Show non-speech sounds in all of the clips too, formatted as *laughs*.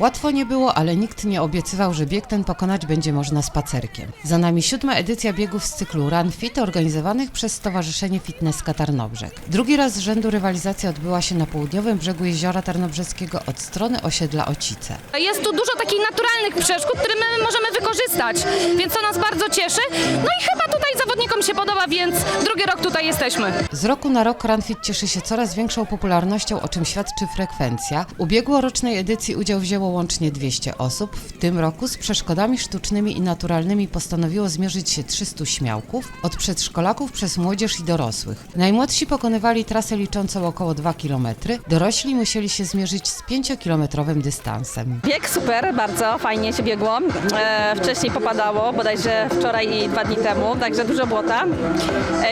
Łatwo nie było, ale nikt nie obiecywał, że bieg ten pokonać będzie można spacerkiem. Za nami siódma edycja biegów z cyklu Run Fit organizowanych przez Stowarzyszenie Fitnesska Tarnobrzeg. Drugi raz z rzędu rywalizacja odbyła się na południowym brzegu jeziora Tarnobrzeskiego od strony osiedla Ocice. Jest tu dużo takich naturalnych przeszkód, które my możemy wykorzystać, więc to nas bardzo cieszy. No i chyba zawodnikom się podoba, więc drugi rok tutaj jesteśmy. Z roku na rok Runfit cieszy się coraz większą popularnością, o czym świadczy frekwencja. Ubiegłorocznej edycji udział wzięło łącznie 200 osób. W tym roku z przeszkodami sztucznymi i naturalnymi postanowiło zmierzyć się 300 śmiałków, od przedszkolaków przez młodzież i dorosłych. Najmłodsi pokonywali trasę liczącą około 2 km, dorośli musieli się zmierzyć z 5-kilometrowym dystansem. Bieg super, bardzo fajnie się biegło. E, wcześniej popadało, bodajże wczoraj i dwa dni temu, także dużo błota.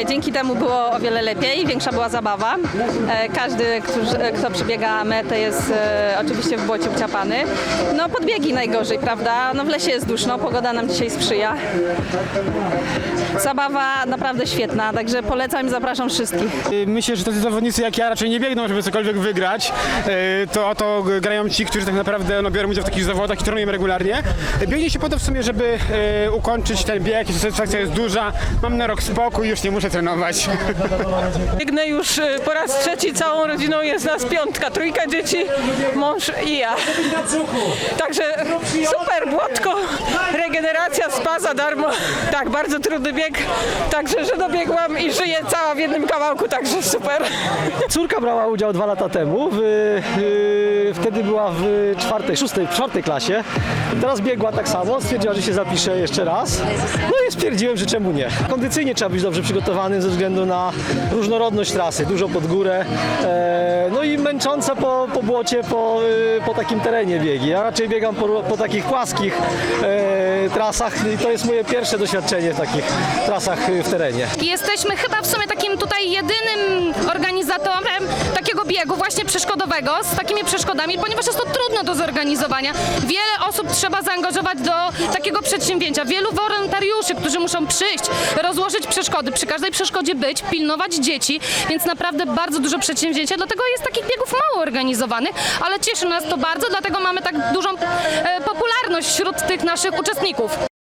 E, dzięki temu było o wiele lepiej, większa była zabawa. E, każdy, kto przebiega metę jest e, oczywiście w błocie uciapany. No podbiegi najgorzej, prawda? No w lesie jest duszno, pogoda nam dzisiaj sprzyja. Zabawa naprawdę świetna, także polecam i zapraszam wszystkich. Y, Myślę, że tacy zawodnicy jak ja raczej nie biegną, żeby cokolwiek wygrać. Y, To o to grają ci, którzy tak naprawdę no, biorą udział w takich zawodach i trenują regularnie. Biegnie się po to w sumie, żeby y, ukończyć ten bieg, satysfakcja jest duża. Mam na rok spokój, już nie muszę trenować. *laughs* Biegnę już y, po raz trzeci całą rodziną, jest nas piątka, trójka dzieci, mąż i ja. Także super, błotko, regeneracja, spa za darmo. Tak, bardzo trudny bieg, także że dobiegłam i żyję cała w jednym kawałku, także super. Córka brała udział dwa lata temu, w, y, wtedy była w czwartej, szóstej, w czwartej klasie. Teraz biegła tak samo, stwierdziła, że się zapisze jeszcze raz. No i stwierdziłem, że czemu nie. Kondycyjnie trzeba być dobrze przygotowanym ze względu na różnorodność trasy, dużo pod górę, e, no i męczące po, po błocie, po, y, po takim terenie biegi. Ja raczej biegam po, po takich płaskich e, trasach i to jest moje pierwsze doświadczenie w takich trasach w terenie. Jesteśmy chyba w sumie takim tutaj jedynym biegu właśnie przeszkodowego z takimi przeszkodami, ponieważ jest to trudne do zorganizowania. Wiele osób trzeba zaangażować do takiego przedsięwzięcia. Wielu wolontariuszy, którzy muszą przyjść, rozłożyć przeszkody, przy każdej przeszkodzie być, pilnować dzieci, więc naprawdę bardzo dużo przedsięwzięcia. Dlatego jest takich biegów mało organizowanych, ale cieszy nas to bardzo, dlatego mamy tak dużą e, popularność wśród tych naszych uczestników.